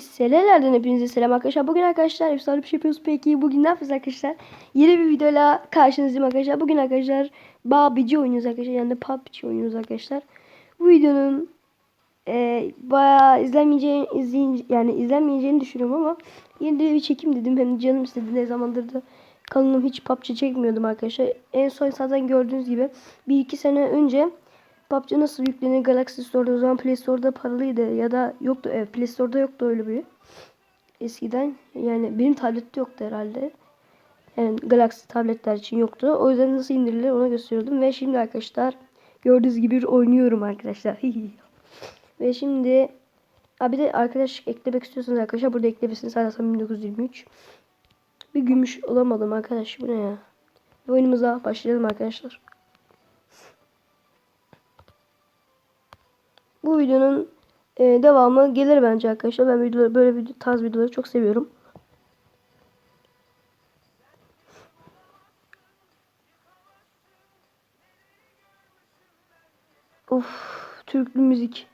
Selelerden hepinize selam arkadaşlar. Bugün arkadaşlar efsane bir şey yapıyoruz. Peki bugün ne yapacağız arkadaşlar? Yeni bir videoyla karşınızdayım arkadaşlar. Bugün arkadaşlar PUBG oynuyoruz arkadaşlar. Yani de PUBG oynuyoruz arkadaşlar. Bu videonun e, bayağı izlenmeyeceğini, izleyin, yani izlenmeyeceğini düşünüyorum ama de bir çekim dedim. Hem canım istedi. Ne zamandır da kanalım hiç PUBG çekmiyordum arkadaşlar. En son zaten gördüğünüz gibi bir iki sene önce PUBG nasıl yüklenir Galaxy Store'da o zaman Play Store'da paralıydı ya da yoktu. Evet Play Store'da yoktu öyle bir. Eskiden yani benim tablette yoktu herhalde. Yani Galaxy tabletler için yoktu. O yüzden nasıl indirilir onu gösteriyordum. Ve şimdi arkadaşlar gördüğünüz gibi oynuyorum arkadaşlar. Ve şimdi abi de arkadaş eklemek istiyorsanız arkadaşlar burada ekleyebilirsiniz Hasan 1923 bir gümüş olamadım arkadaş bu ne ya? Ve oyunumuza başlayalım arkadaşlar Bu videonun e, devamı gelir bence arkadaşlar. Ben videoları, böyle video, tarz videoları çok seviyorum. Of, Türklü müzik.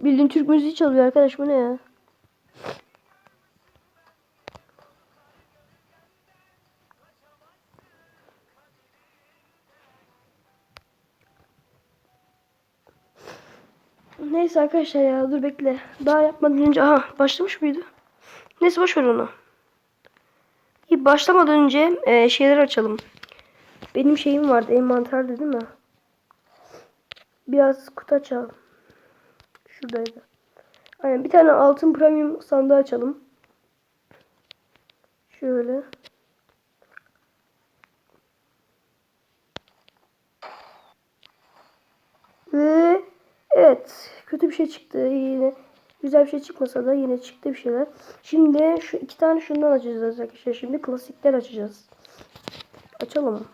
Bildiğin Türk müziği çalıyor arkadaş bu ne ya? Neyse arkadaşlar ya dur bekle. Daha yapmadan önce aha başlamış mıydı? Neyse boş ver onu. İyi başlamadan önce e, şeyler açalım. Benim şeyim vardı envanterde değil mi? Biraz kutu açalım. Şuradaydı. Aynen bir tane altın premium sandığı açalım. Şöyle. Ve evet kötü bir şey çıktı yine. Güzel bir şey çıkmasa da yine çıktı bir şeyler. Şimdi şu iki tane şundan açacağız arkadaşlar. Şimdi klasikler açacağız. Açalım.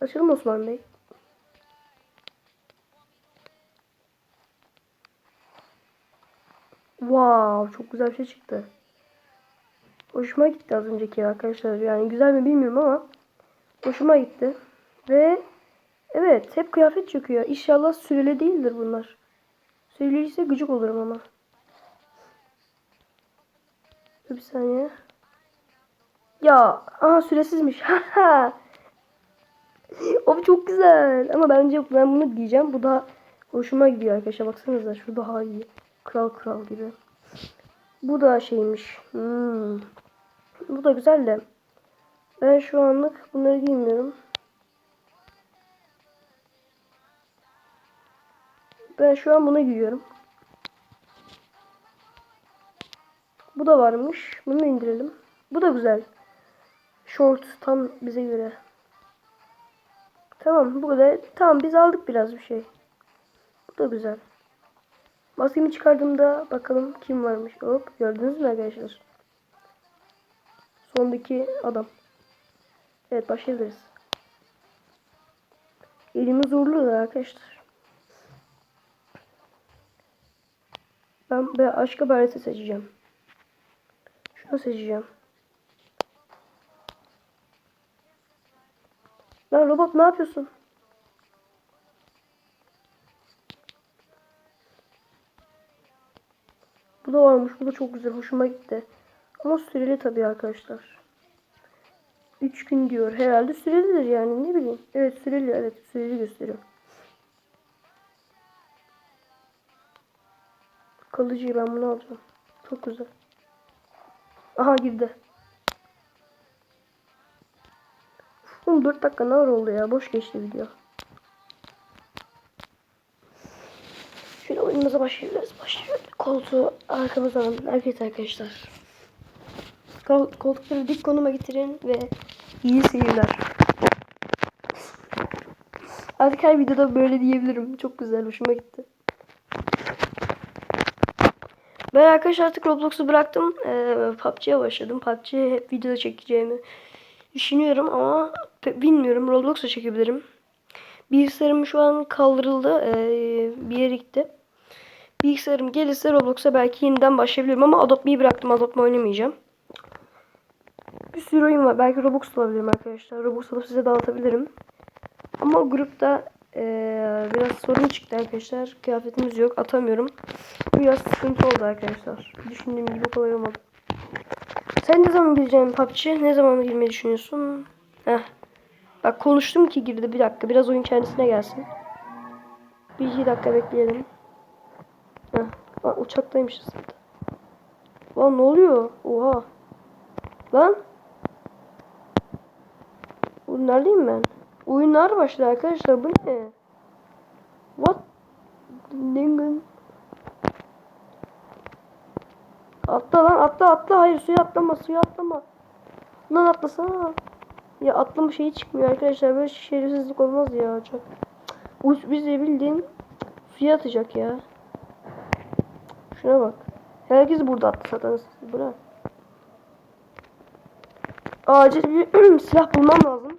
Açalım Osman Bey. Wow, çok güzel bir şey çıktı. Hoşuma gitti az önceki arkadaşlar. Yani güzel mi bilmiyorum ama hoşuma gitti. Ve evet hep kıyafet çıkıyor. İnşallah süreli değildir bunlar. Süreli ise gıcık olurum ama. Bir saniye. Ya aha süresizmiş. O çok güzel. Ama bence ben bunu giyeceğim. Bu da hoşuma gidiyor arkadaşlar. Baksanıza şu daha iyi. Kral kral gibi. Bu da şeymiş. Hmm. Bu da güzel de. Ben şu anlık bunları giymiyorum. Ben şu an bunu giyiyorum. Bu da varmış. Bunu indirelim. Bu da güzel. Short tam bize göre. Tamam bu kadar. Tamam biz aldık biraz bir şey. Bu da güzel. Maskemi çıkardığımda bakalım kim varmış. Hop gördünüz mü arkadaşlar? Sondaki adam. Evet başlayabiliriz. Elimi zorluyor arkadaşlar. Ben, ben aşka baresi seçeceğim. Şunu seçeceğim. Lan robot ne yapıyorsun? Bu da varmış. Bu da çok güzel. Hoşuma gitti. Ama süreli tabii arkadaşlar. 3 gün diyor. Herhalde sürelidir yani. Ne bileyim. Evet süreli. Evet süreli gösteriyor. Kalıcıyı ben bunu alacağım. Çok güzel. Aha girdi. Oğlum 4 dakika ne oldu ya. Boş geçti video. Şöyle oyunumuza başlayabiliriz. Başlıyoruz. Koltuğu arkamıza alın. Evet arkadaşlar. Kol koltukları dik konuma getirin ve iyi seyirler. Artık her videoda böyle diyebilirim. Çok güzel. Hoşuma gitti. Ben arkadaşlar artık Roblox'u bıraktım. Ee, PUBG'ye başladım. PUBG'ye hep videoda çekeceğimi düşünüyorum ama bilmiyorum. Roblox'u çekebilirim. Bilgisayarım şu an kaldırıldı. Ee, bir yere gitti. Bilgisayarım gelirse Roblox'a belki yeniden başlayabilirim ama Adopt Me'yi bıraktım. Adopt Me oynamayacağım. Bir sürü oyun var. Belki Roblox olabilirim arkadaşlar. Roblox alıp size dağıtabilirim. Ama grupta Ee, biraz sorun çıktı arkadaşlar. Kıyafetimiz yok. Atamıyorum. Biraz sıkıntı oldu arkadaşlar. Düşündüğüm gibi kolay olmadı. Sen ne zaman gireceksin PUBG? Ne zaman girmeyi düşünüyorsun? Heh. Bak konuştum ki girdi. Bir dakika. Biraz oyun kendisine gelsin. Bir iki dakika bekleyelim. Heh. Aa, uçaktaymışız. Lan ne oluyor? Oha. Lan. Oğlum neredeyim ben? Oyunlar başladı arkadaşlar. Bu ne? What? Dingen. Atla lan atla atla. Hayır suya atlama suya atlama. Lan atlasana. Ya atlama şeyi çıkmıyor arkadaşlar. Böyle şerefsizlik olmaz ya. Çok. Us bizi bildiğin suya atacak ya. Şuna bak. Herkes burada attı zaten. Ne? Acil bir silah bulmam lazım.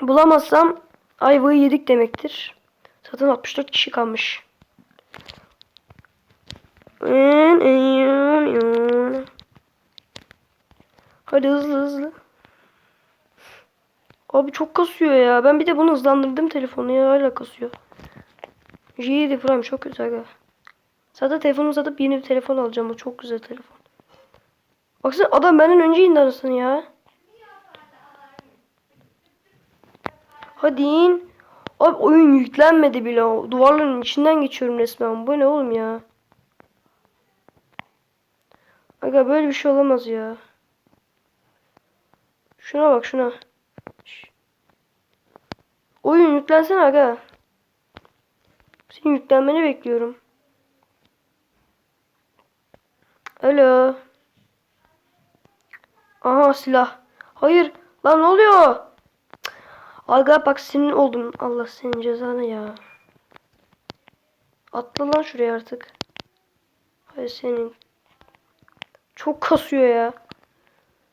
Bulamazsam ayvayı yedik demektir. Zaten 64 kişi kalmış. Hadi hızlı hızlı. Abi çok kasıyor ya. Ben bir de bunu hızlandırdım telefonu ya hala kasıyor. J7 Prime çok güzel aga. Zaten telefonumu satıp yeni bir telefon alacağım. O çok güzel telefon. Baksana adam benden önce indi arasını ya. Hadi in. Abi oyun yüklenmedi bile. Duvarların içinden geçiyorum resmen. Bu ne oğlum ya? Aga böyle bir şey olamaz ya. Şuna bak şuna. Oyun yüklensene aga. Senin yüklenmeni bekliyorum. Alo. Aha silah. Hayır. Lan ne oluyor? Aga bak senin oldum. Allah senin cezanı ya. Atla lan şuraya artık. Hayır senin. Çok kasıyor ya.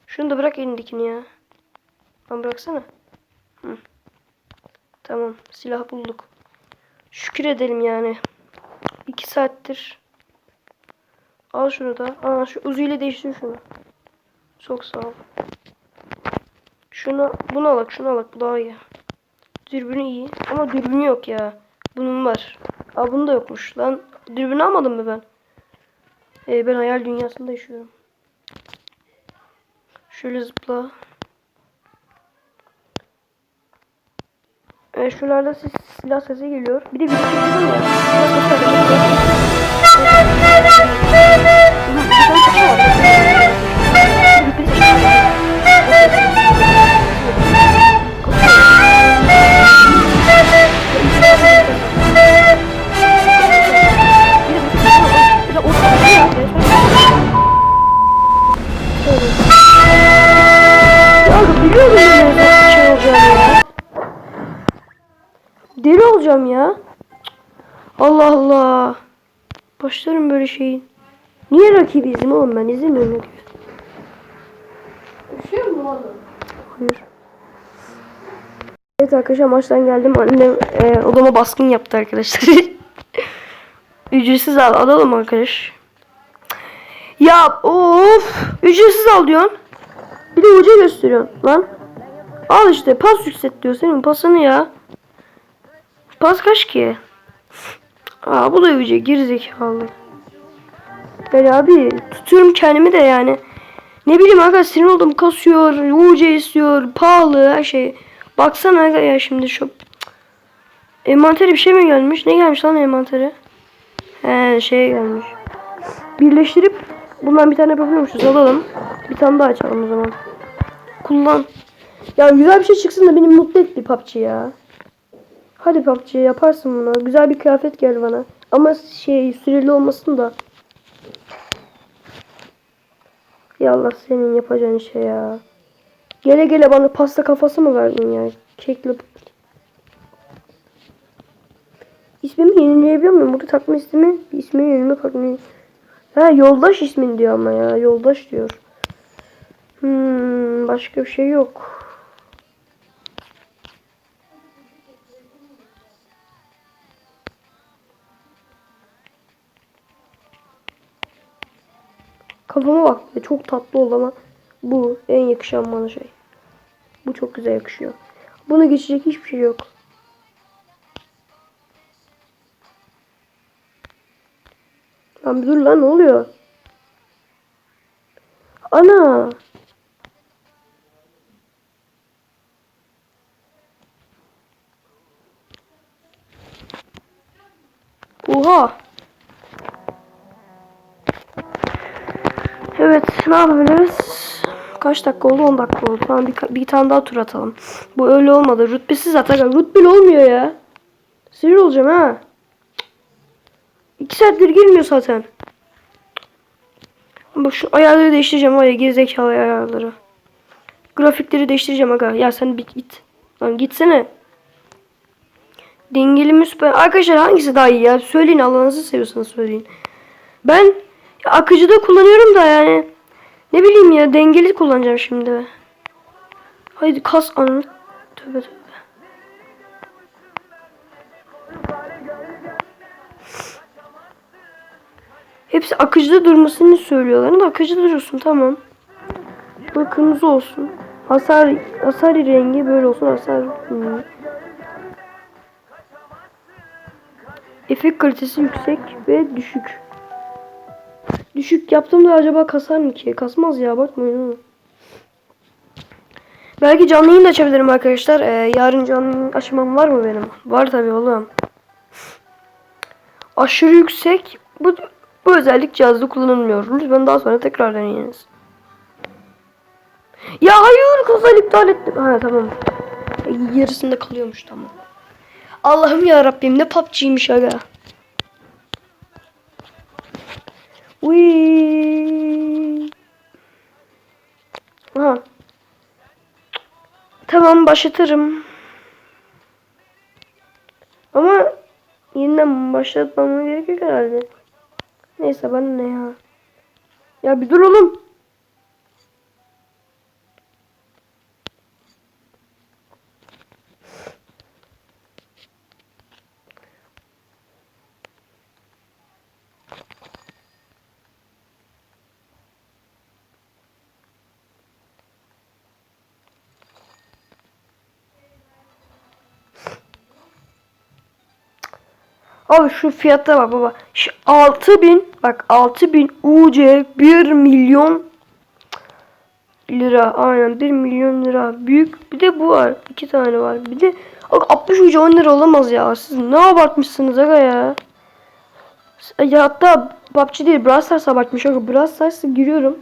Şunu da bırak elindekini ya. Lan bıraksana. Hı. Tamam. Silah bulduk. Şükür edelim yani. İki saattir. Al şunu da. Aa şu Uzi ile değiştir şunu. Çok sağ ol. Şunu bunu alak şunu alak bu daha iyi. Dürbünü iyi ama dürbünü yok ya. Bunun var. Aa bunun da yokmuş lan. Dürbünü almadım mı ben? Ee, ben hayal dünyasında yaşıyorum. Şöyle zıpla. Evet şuralarda ses, silah sesi geliyor. Bir de bir şey duydum ya. Silah sesi Deli olacağım ya. Allah Allah. Başlarım böyle şeyin. Niye rakibi izim oğlum ben izlemiyorum rakibi. Üşüyor mu oğlum? Hayır. Evet arkadaşlar maçtan geldim. Annem e, odama baskın yaptı arkadaşlar. Ücretsiz al. Alalım arkadaş. Ya of. Ücretsiz al diyorsun. Bir de hoca gösteriyorsun lan. Al işte pas yükselt diyor. Senin pasını ya. Pas kaç ki? Aa bu da ücret gerizekalı. Yani abi tutuyorum kendimi de yani. Ne bileyim aga sinir oldum kasıyor, UC istiyor, pahalı her şey. Baksana aga ya şimdi şu envantere bir şey mi gelmiş? Ne gelmiş lan envantere? He şey gelmiş. Birleştirip bundan bir tane yapabiliyormuşuz alalım. Bir tane daha açalım o zaman. Kullan. Ya güzel bir şey çıksın da beni mutlu et bir PUBG ya. Hadi PUBG yaparsın bunu. Güzel bir kıyafet gel bana. Ama şey süreli olmasın da. Ya Allah senin yapacağın şey ya. Gele gele bana pasta kafası mı verdin ya? Kekli. İsmimi yenileyebiliyor muyum? Burada takma ismi, ismini yenileme takmayı. Ha yoldaş ismin diyor ama ya. Yoldaş diyor. Hmm, başka bir şey yok. Kafama bak. Çok tatlı oldu ama bu en yakışan bana şey. Bu çok güzel yakışıyor. Bunu geçecek hiçbir şey yok. Lan dur lan ne oluyor? Ana! Evet ne yapabiliriz? Kaç dakika oldu? 10 dakika oldu. Tamam bir, bir tane daha tur atalım. Bu öyle olmadı. Rütbesiz atak. Rütbeli olmuyor ya. Sinir olacağım ha. 2 saattir girmiyor zaten. Bak şu ayarları değiştireceğim var ya gerizekalı ayarları. Grafikleri değiştireceğim aga. Ya sen bir git. Lan gitsene. Dengeli mi? Arkadaşlar hangisi daha iyi ya? Söyleyin Allah'ınızı seviyorsanız söyleyin. Ben ya, akıcıda kullanıyorum da yani. Ne bileyim ya dengeli kullanacağım şimdi. Haydi kas anı. Tövbe tövbe. Hepsi akıcıda durmasını söylüyorlar. Da akıcıda durursun tamam. Bu kırmızı olsun. Hasar hasar rengi böyle olsun. Hasar hmm. Efekt kalitesi yüksek ve düşük. Düşük yaptığımda acaba kasar mı ki? Kasmaz ya bakmayın ama. Belki canlı yayın da açabilirim arkadaşlar. Ee, yarın canlı açmam var mı benim? Var tabii oğlum. Aşırı yüksek. Bu, bu özellik cihazda kullanılmıyor. Lütfen daha sonra tekrar deneyiniz. Ya hayır kazan iptal ettim. Ha tamam. Yarısında kalıyormuş tamam. Allah'ım ya Rabbim ne PUBG'ymiş aga. Uy. Aha. Tamam başlatırım. Ama yeniden başlatmam gerekir herhalde. Neyse bana ne ya. Ya bir dur oğlum. Abi şu fiyata bak baba. Şu 6000 bak 6000 UC 1 milyon lira. Aynen 1 milyon lira. Büyük. Bir de bu var. iki tane var. Bir de bak 60 UC 10 lira olamaz ya. Siz ne abartmışsınız aga ya. Ya hatta PUBG değil Brawl Stars abartmış. Aga Brawl Stars'a giriyorum.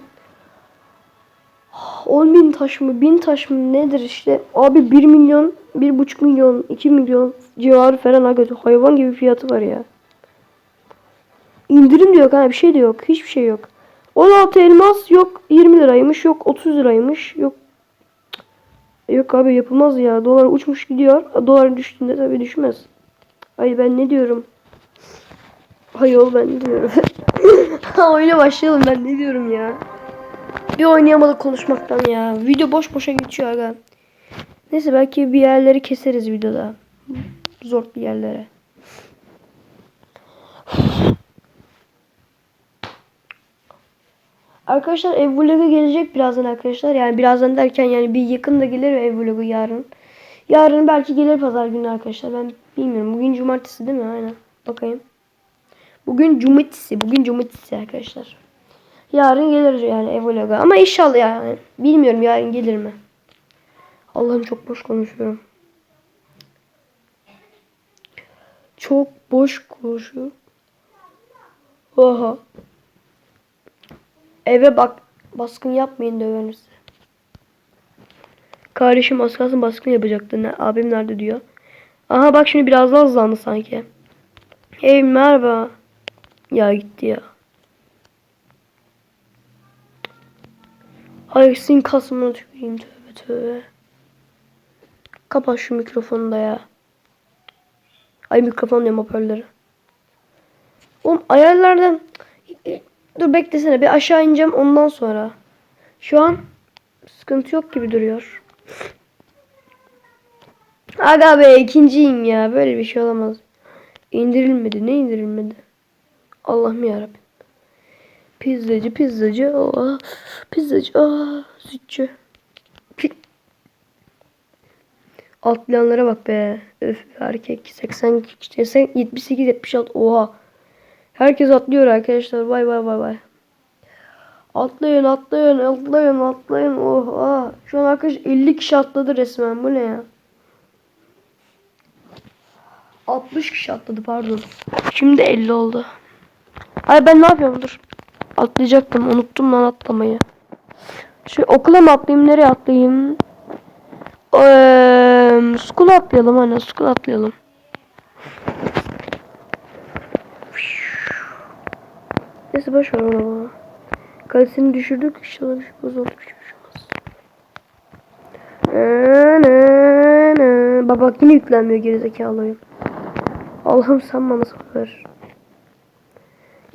10 bin taş mı 1000 taş mı nedir işte. Abi 1 milyon 1,5 milyon 2 milyon civarı falan aga hayvan gibi fiyatı var ya. İndirim de yok bir şey de yok. Hiçbir şey yok. 16 elmas yok 20 liraymış yok 30 liraymış yok. Yok abi yapılmaz ya. Dolar uçmuş gidiyor. Dolar düştüğünde tabii düşmez. Ay ben ne diyorum? Hayır ben ne diyorum? Oyuna başlayalım ben ne diyorum ya? Bir oynayamadık konuşmaktan ya. Video boş boşa geçiyor aga. Neyse belki bir yerleri keseriz videoda. Zor bir yerlere. Arkadaşlar ev vlogu gelecek birazdan arkadaşlar. Yani birazdan derken yani bir yakında gelir ev vlogu yarın. Yarın belki gelir pazar günü arkadaşlar. Ben bilmiyorum. Bugün cumartesi değil mi? Aynen. Bakayım. Bugün cumartesi. Bugün cumartesi arkadaşlar. Yarın gelir yani ev vlogu. Ama inşallah yani. Bilmiyorum yarın gelir mi? Allah'ım çok boş konuşuyorum. Çok boş konuşuyorum. Oha. Eve bak baskın yapmayın döverim size. Kardeşim az kalsın baskın yapacaktı. Ne, abim nerede diyor. Aha bak şimdi biraz daha hızlandı sanki. Hey merhaba. Ya gitti ya. Ay senin kasmını tüküreyim tövbe tövbe. Kapat şu mikrofonu da ya. Ay mikrofon diyorum hoparlörü. Oğlum ayarlardan dur beklesene bir aşağı ineceğim ondan sonra. Şu an sıkıntı yok gibi duruyor. Aga be ikinciyim ya böyle bir şey olamaz. İndirilmedi ne indirilmedi? Allah'ım yarabbim. Pizzacı pizzacı oh, pizzacı oh, sütçü. Alt planlara bak be. Öf erkek 80 80 78 76 oha. Herkes atlıyor arkadaşlar. Bay bay bay bay. Atlayın atlayın atlayın atlayın. Oh ah. Şu an arkadaş 50 kişi atladı resmen. Bu ne ya? 60 kişi atladı pardon. Şimdi 50 oldu. Ay ben ne yapıyorum dur. Atlayacaktım. Unuttum lan atlamayı. Şu okula mı atlayayım? Nereye atlayayım? Eee, school atlayalım hani. School atlayalım. Neyse boş ver onu. Kalitesini düşürdük. İnşallah bir şey bozuldu. Bir şey bak yine yüklenmiyor gerizekalı oyun. Allah'ım sen bana sabır.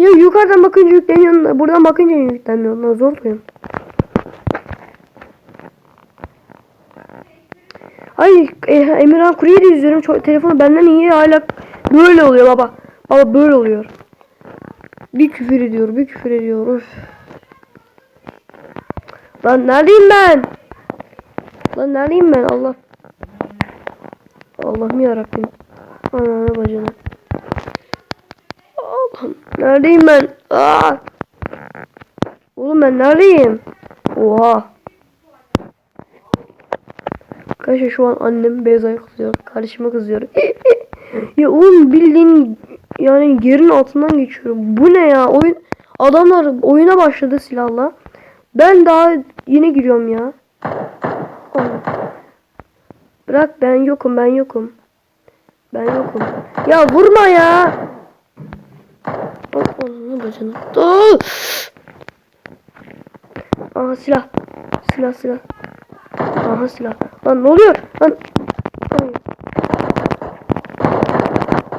Ya yukarıdan bakınca yükleniyor. da Buradan bakınca yüklenmiyor. Ondan zor oyun. Ay e, Emirhan Kurye'yi de izliyorum. Çok, telefonu benden iyi hala böyle oluyor baba. Baba böyle oluyor. Bir küfür ediyor, bir küfür ediyor. Üf. Lan neredeyim ben? Lan neredeyim ben? Allah. Allah'ım yarabbim. Ananı bacını. Neredeyim ben? Aa! Oğlum ben neredeyim? Oha. Arkadaşlar şu an annem Beyza'ya kızıyor. Kardeşime kızıyor. ya oğlum bildiğin yani yerin altından geçiyorum. Bu ne ya? Oyun adamlar oyuna başladı silahla. Ben daha yeni giriyorum ya. Bırak ben yokum ben yokum. Ben yokum. Ya vurma ya. Allah'ını bacını. Aha silah. Silah silah. Aha silah. Lan ne oluyor? Lan.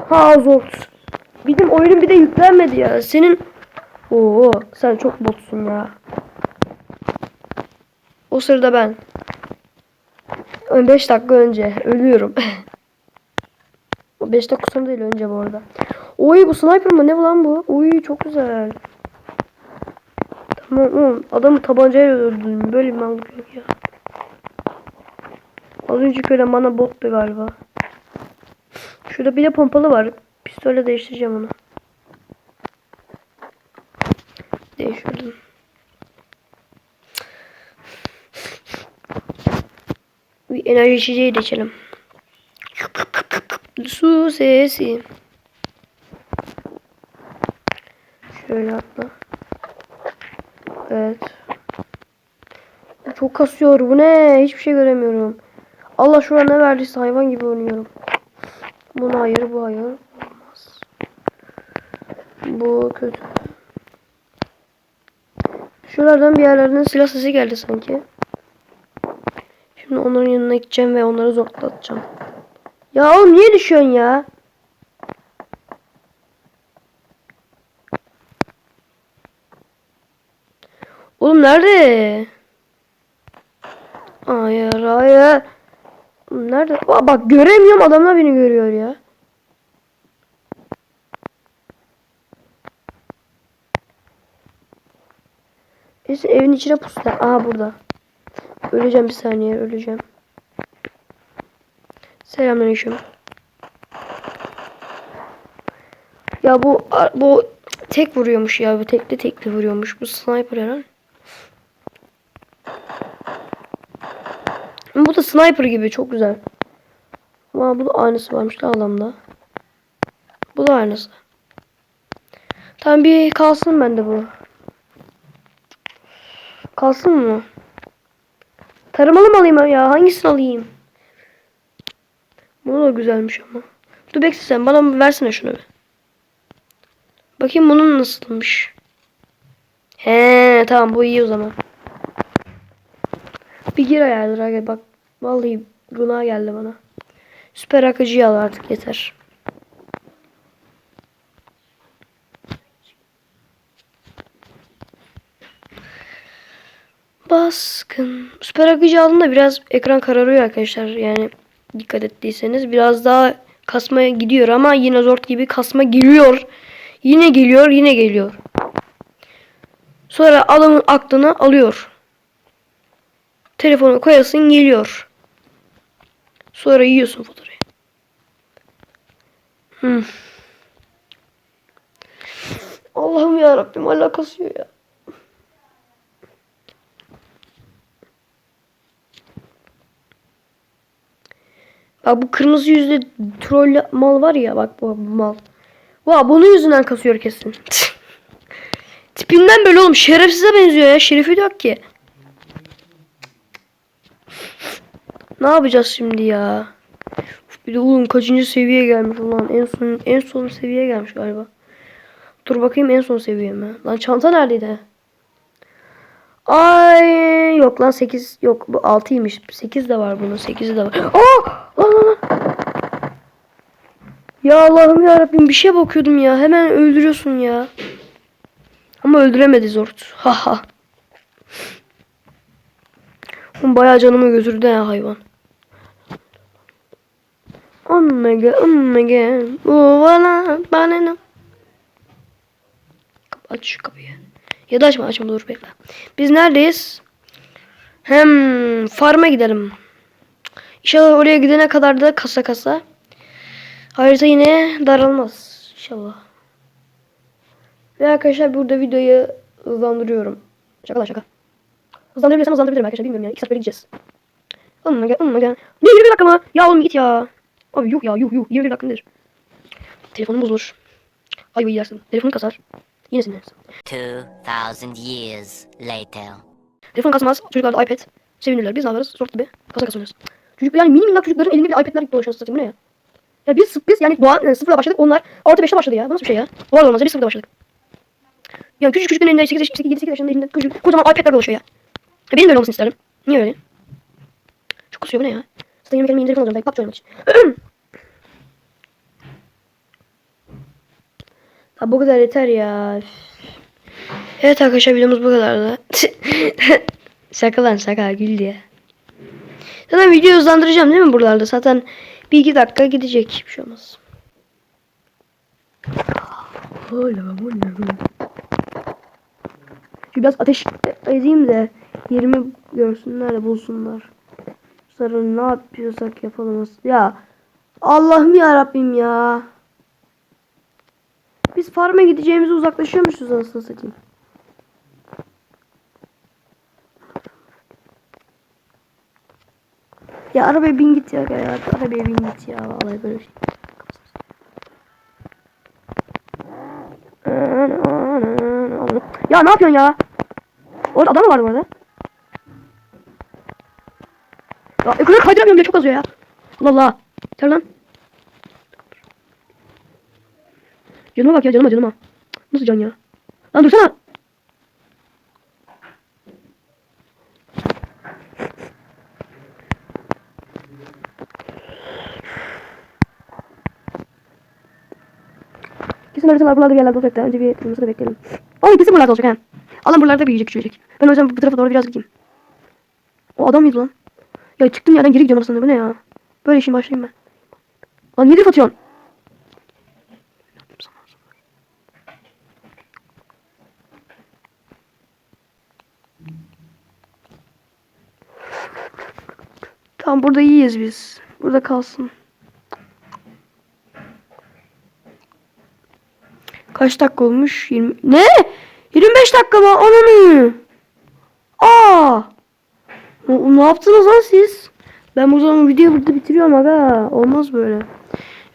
Ha zort. Bizim oyunun bir de yüklenmedi ya. Senin Oo sen çok botsun ya. O sırada ben 5 dakika önce ölüyorum. O 5 dakika sonra değil önce bu arada. Oy bu sniper mı ne lan bu? Oy çok güzel. Tamam oğlum adamı tabancayla öldürdüm. Böyle bir mallık yok ya. Az önce öyle bana bottu galiba. Şurada bir de pompalı var. Pistolle değiştireceğim onu. Değiştirdim. Bir enerji içeceği de içelim. Su sesi. Şöyle atla. Evet. Çok kasıyor. Bu ne? Hiçbir şey göremiyorum. Allah şu an ne verdiyse hayvan gibi oynuyorum. Buna hayır, bu hayır. Olmaz. Bu kötü. Şuralardan bir yerlerden silah sesi geldi sanki. Şimdi onların yanına gideceğim ve onları zorlatacağım. Ya oğlum niye düşüyorsun ya? Oğlum nerede? Hayır hayır. Nerede? Aa, bak göremiyorum adamlar beni görüyor ya. Neyse evin içine pusula. Aa burada. Öleceğim bir saniye öleceğim. Selamünaleyküm. Ya bu bu tek vuruyormuş ya. Bu tekli tekli vuruyormuş. Bu sniper herhalde. Bu da sniper gibi çok güzel. Ama bu da aynısı varmış da adamda. Bu da aynısı. Tamam bir kalsın bende bu. Kalsın mı? Tarımalı mı alayım ya? Hangisini alayım? Bu da güzelmiş ama. Dur bekle sen bana versene şunu bir. Bakayım bunun nasılmış. He tamam bu iyi o zaman. Bir gir ayarlara bak. Vallahi günah geldi bana. Süper akıcıyı al artık yeter. Baskın. Süper akıcı aldığında biraz ekran kararıyor arkadaşlar. Yani dikkat ettiyseniz biraz daha kasmaya gidiyor ama yine zor gibi kasma geliyor. Yine geliyor, yine geliyor. Sonra adamın aklını alıyor. Telefonu koyasın geliyor. Sonra yiyorsun faturayı. Hmm. Allah'ım ya Rabbim hala kasıyor ya. Bak bu kırmızı yüzlü troll mal var ya bak bu, bu mal. Va bunun yüzünden kasıyor kesin. Tipinden böyle oğlum şerefsize benziyor ya. Şerefi yok ki. Ne yapacağız şimdi ya? Uf, Bir de oğlum kaçıncı seviyeye gelmiş ulan. En son en son seviyeye gelmiş galiba. Dur bakayım en son seviye mi? Lan çanta neredeydi? Ay yok lan 8 yok bu 6'ymış. 8 de var bunun 8'i de var. Aa! Lan lan lan. Ya Allah'ım ya Rabbim bir şeye bakıyordum ya. Hemen öldürüyorsun ya. Ama öldüremedi Zort. Haha. Bayağı canımı götürdü ya hayvan. Omega omega. Bu bana bana ne? Kap- Aç şu kapıyı. Ya da açma açma dur bekle. Biz neredeyiz? Hem farma gidelim. İnşallah oraya gidene kadar da kasa kasa. Harita yine daralmaz. İnşallah. Ve arkadaşlar burada videoyu hızlandırıyorum. Şaka lan şaka. Hızlandırabilirsem hızlandırabilirim arkadaşlar bilmiyorum yani. İki saat böyle gideceğiz. Oh my god oh my god. Ne 21 dakika mı? Ya oğlum git ya. Abi yuh ya yuh yuh. 21 dakika nedir? Telefonum bozulur. Ayvayı yersin. Telefonun kasar. Yine sinirlenirsin. 2,000 years later. Telefon kasmaz. Çocuklar da iPad. Sevinirler. Biz ne yaparız? Sort gibi. Kasa oynarız. Çocuk yani mini minnak çocukların elinde bir iPad'ler dolaşıyor satayım. Bu ne ya? Ya biz, biz yani doğa yani sıfırla başladık. Onlar artı beşte başladı ya. Bu nasıl bir şey ya? Doğal olmaz. Biz sıfırla başladık. Yani küçük çocukların elinde 8 yaş, 8, 7, 8 yaşında elinde küçük, kocaman iPad'ler dolaşıyor ya. ya. Benim de öyle olmasını isterim. Niye öyle? Çok kusuyor bu ne ya? Zaten 20 kelime indirip alacağım. PUBG oynamak için. Ha bu kadar yeter ya. Evet arkadaşlar videomuz bu kadardı. şaka lan şaka gül diye. Zaten videoyu hızlandıracağım değil mi buralarda? Zaten bir iki dakika gidecek. Bir şey olmaz. Biraz ateş edeyim de yerimi görsünler de bulsunlar. Sonra ne yapıyorsak yapalım. Ya Allah'ım ya Rabbim ya. Biz farm'a gideceğimize uzaklaşıyormuşuz aslında satayım. Ya arabaya bin git ya ya. Arabaya bin git ya. Vallahi böyle şey. Ya ne yapıyorsun ya? Orada adam mı vardı bu arada? Ya ekranı kaydıramıyorum diye çok azıyor ya. Allah Allah. Yeter lan. Canıma bak ya canıma canıma. Nasıl can ya? Lan dursana. Kesin haritalar buralarda bir yerlerde olacak da önce bir kırmızı da bekleyelim. Ay kesin buralarda olacak ha. Alan buralarda büyüyecek küçülecek. Ben o yüzden bu tarafa doğru biraz gideyim. O adam mıydı lan? Ya çıktım yerden geri gidiyorum aslında bu ne ya? Böyle işin başlayayım ben. Lan niye drift atıyorsun? Tamam burada iyiyiz biz. Burada kalsın. Kaç dakika olmuş? 20... Ne? 25 dakika mı? Ananı. Aa! Ne, ne yaptınız lan siz? Ben bu zaman videoyu burada bitiriyorum aga. Olmaz böyle.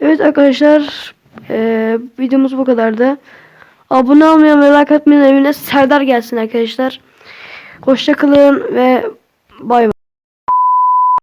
Evet arkadaşlar. eee, videomuz bu kadardı. Abone olmayan ve like atmayan evine Serdar gelsin arkadaşlar. Hoşça kalın ve bay bay.